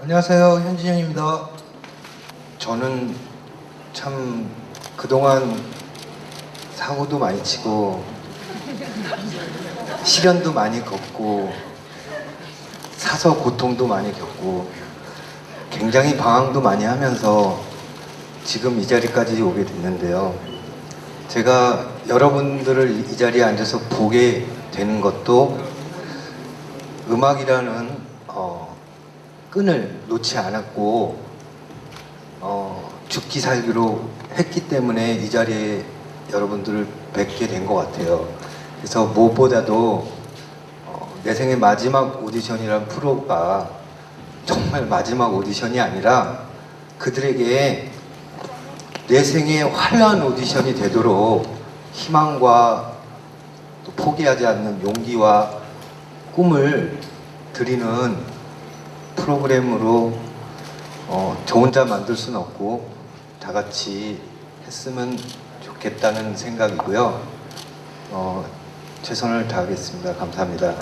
안녕하세요. 현진영입니다. 저는 참 그동안 사고도 많이 치고 시련도 많이 겪고 사서 고통도 많이 겪고 굉장히 방황도 많이 하면서 지금 이 자리까지 오게 됐는데요. 제가 여러분들을 이 자리에 앉아서 보게 되는 것도 음악이라는 어, 끈을 놓지 않았고 어, 죽기 살기로 했기 때문에 이 자리에 여러분들을 뵙게 된 것 같아요. 그래서 무엇보다도 어, 내 생의 마지막 오디션이란 프로가 정말 마지막 오디션이 아니라 그들에게 내 생의 화려한 오디션이 되도록 희망과 또 포기하지 않는 용기와 꿈을 드리는 프로그램으로 어, 저 혼자 만들 수는 없고 다 같이 했으면 좋겠다는 생각이고요. 어, 최선을 다하겠습니다. 감사합니다.